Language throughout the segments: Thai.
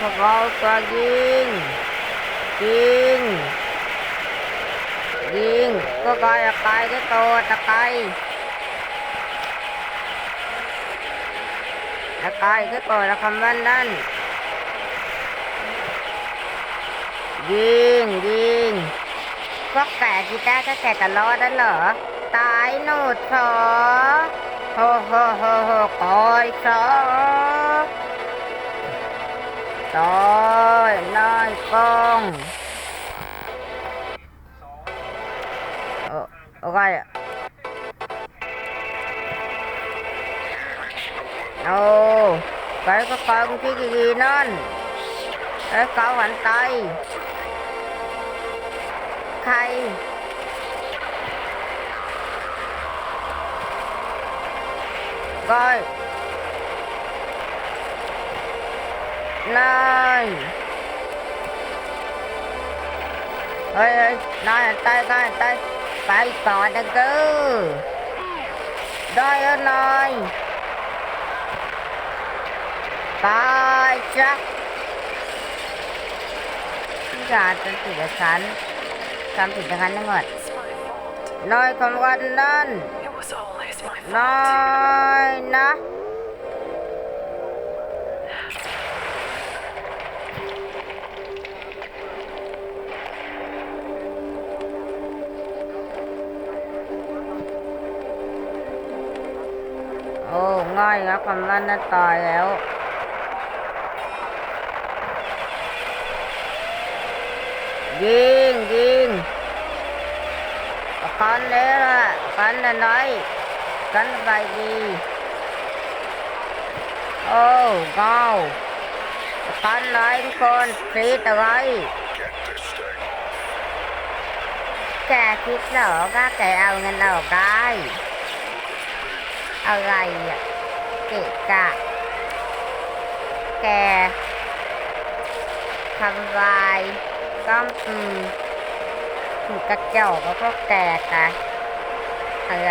เราจะยิง ยิง ยิง ก็กายกาย cái ตัวตะไคร้ตะไคร้ cái ตัวละคำวันนั้นยิง ยิงพวกแก่กีตาร์ก็แก่ตลอดนั่นเหรอ ตายหนูสอโฮโฮโฮโฮคอยสอ ตอยน้อยกองเอออะไรอะโอ้ cái có con cái gì gì nên cái cậu hành tay ใคร ก้อย นายเฮ้ยเฮ้ยนายตายนายตายไปก่อนนะกูได้แล้วนายตายจักที่การเป็นผิดกับฉันทำผิดกับฉันทั้งหมด It's my fault. น้อยของวันนั้น It was always my น้อ fault. ยนะ โอ้ง่ายครับคำนั้นนะตายแล้วยิงยิงกันเลยล่ะกันน่ะน้อยกันไปดีโอ้เงากันหนทุกคนคิดอะไรแกคิดเหรอว่าแกเอาเงินเราได้อะไรอะ เกะกะแกทำลายก้อมอืมถูกกระจอกแล้วก็แกกันอะไ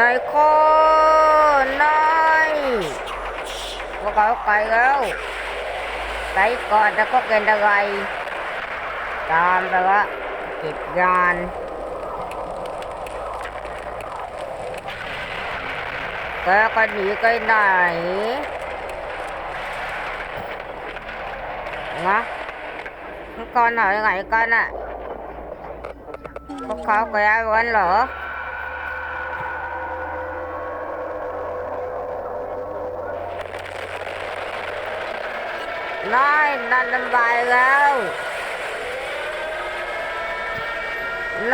นายข้นายว่าเขาไกลแล้วไปก่อนแล้วก็เกินอะไร ตามไปว่เก็บงานแกก็หนีไปไหนนะมันก่หนไหนกันอะพวกเขาแกวันเหรอ vẫn lỡ nói นั่นลำบายแล้ว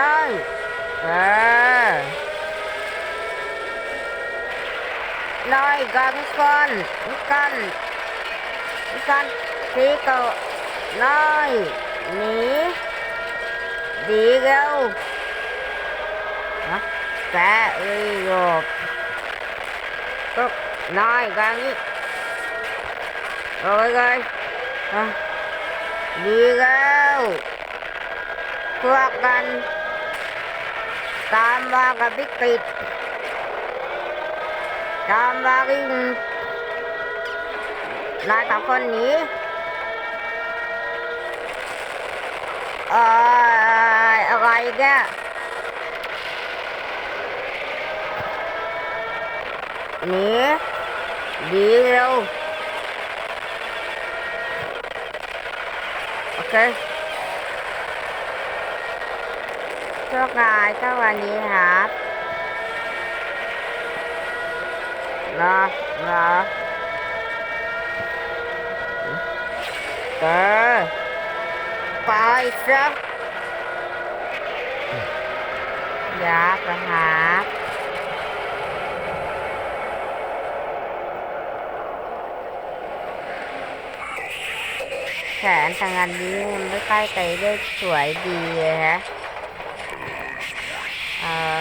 น้อยเออน้อยกันคนกันกันทีก็น้อยหนีดีเร็วแกเอ้ยโยบก็น้อยกันนี่ rồi rồi à, đi đâu thuốc กัน ตามมากับบิ๊กปิดตามมากินนายสองคนนีเอ่ออะไรแกหนีดีเร็ว ok โชคร้ายก็วันนี้ครับนะนะเออไปซะอยากจะหา แขนทางอันนี้มันไม่ค่อยไปได้สวยดีเลยฮะเออ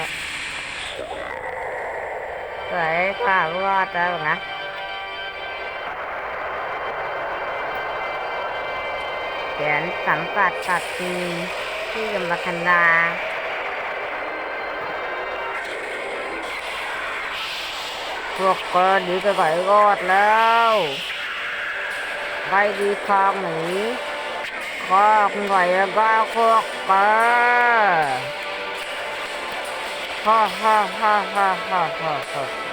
สวยปารอดแล้วนะแขนสัมผัสตัดทีที่กำลังคณาพวกกินดีก็ไหวรอดแล้ว ไปดีคลองหนีคอกไหวแล้วก็พวกเกินฮ่าฮ่าฮ่าฮ่าฮ่าฮ่าฮ่า